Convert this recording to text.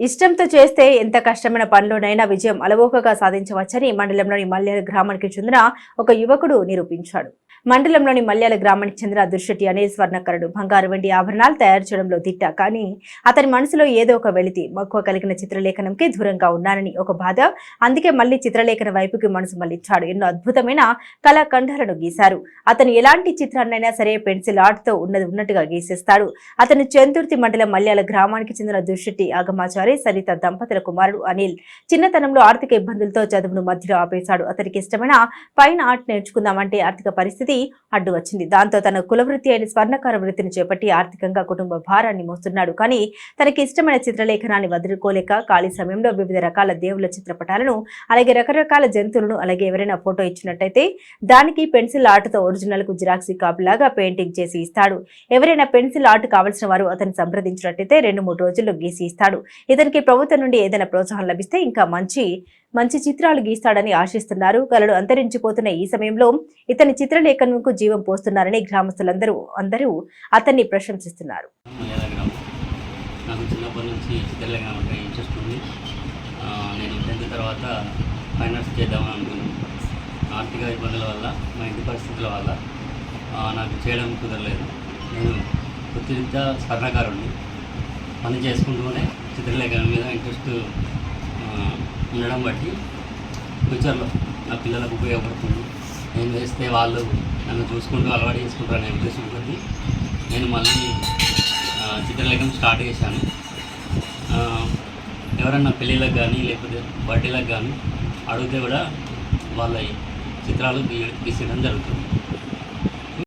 ఇష్టంతో చేస్తే ఎంత కష్టమైన పనిలోనైనా విజయం అలవోకగా సాధించవచ్చని మండలంలోని మల్యాల గ్రామానికి చెందిన ఒక యువకుడు నిరూపించాడు. మండలంలోని మల్యాల గ్రామానికి చెందిన దుర్శెట్టి అనే స్వర్ణకరుడు బంగారు వెండి ఆభరణాలు తయారు చేయడంలో దిట్ట. కానీ అతని మనసులో ఏదో ఒక వెలితి మక్కువ కలిగిన చిత్రలేఖనంకి దూరంగా ఉన్నానని ఒక బాధ. అందుకే మళ్ళీ చిత్రలేఖన వైపుకి మనసు మళ్ళించాడు. ఎన్నో అద్భుతమైన కళాఖండాలను గీశారు. అతను ఎలాంటి చిత్రాన్నైనా సరే పెన్సిల్ ఆర్ట్తో ఉన్నది ఉన్నట్టుగా గీసేస్తాడు. అతను చందుర్తి మండలం మల్యాల గ్రామానికి చెందిన దుర్శెట్టి ఆగమాచారి సరిత దంపతుల కుమారుడు అనిల్. చిన్నతనంలో ఆర్థిక ఇబ్బందులతో చదువును మధ్యలో ఆపేశాడు. అతనికి ఇష్టమైన ఫైన్ ఆర్ట్ నేర్చుకుందామంటే ఆర్థిక పరిస్థితి అడ్డు వచ్చింది. దాంతో తన కులవృత్తి అయిన స్వర్ణకార వృత్తిని చేపట్టి ఆర్థికంగా కుటుంబ భారాన్ని మోస్తున్నాడు. కానీ తనకి ఇష్టమైన చిత్రలేఖనాన్ని వదులుకోలేక ఖాళీ సమయంలో వివిధ రకాల దేవుల చిత్రపటాలను అలాగే రకరకాల జంతువులను అలాగే ఎవరైనా ఫోటో ఇచ్చినట్టయితే దానికి పెన్సిల్ ఆర్ట్తో ఒరిజినల్కు జిరాక్సీ కాపీలాగా పెయింటింగ్ చేసి ఇస్తాడు. ఎవరైనా పెన్సిల్ ఆర్ట్ కావాల్సిన వారు అతను సంప్రదించినట్టయితే రెండు మూడు రోజుల్లో గీసి ఇస్తాడు. ఇతనికి ప్రభుత్వం నుండి ఏదైనా ప్రోత్సాహం లభిస్తే ఇంకా మంచి మంచి చిత్రాలు గీస్తాడని ఆశిస్తున్నారు. కలలు అంతరించిపోతున్న ఈ సమయంలో ఇతని చిత్రలేఖనంకు జీవం పోస్తున్నారని గ్రామస్తులందరూ అందరూ అతన్ని ప్రశంసిస్తున్నారు. నాకు చిన్నప్పటి నుంచి చిత్రలేఖనం అంటే ఇంట్రెస్ట్ ఉంది. నేను టెన్త్ తర్వాత ఫైనాన్స్ చేద్దామని అనుకున్నాను. ఆర్థిక ఇబ్బందుల వల్ల మా ఇంటి పరిస్థితుల వల్ల నాకు చేయడం కుదరలేదు. నేను వృత్తిరీత్యా స్వర్ణకారుణ్ణి పని చేసుకుంటూనే చిత్రలేఖనం మీద ఇంట్రెస్ట్ ఉండడం బట్టి ఫ్యూచర్లో నా పిల్లలకు ఉపయోగపడుతుంది. నేను వేస్తే వాళ్ళు నన్ను చూసుకుంటూ అలవాటు చేసుకుంటారు అనే ఉద్దేశం ఉంటుంది నేను మళ్ళీ చిత్రలేఖనం స్టార్ట్ చేశాను. ఎవరన్నా పెళ్ళిళ్ళకి కానీ లేకపోతే బర్త్డేలకు కానీ అడిగితే కూడా వాళ్ళ చిత్రాలు గీయడం గీసేయడం జరుగుతుంది.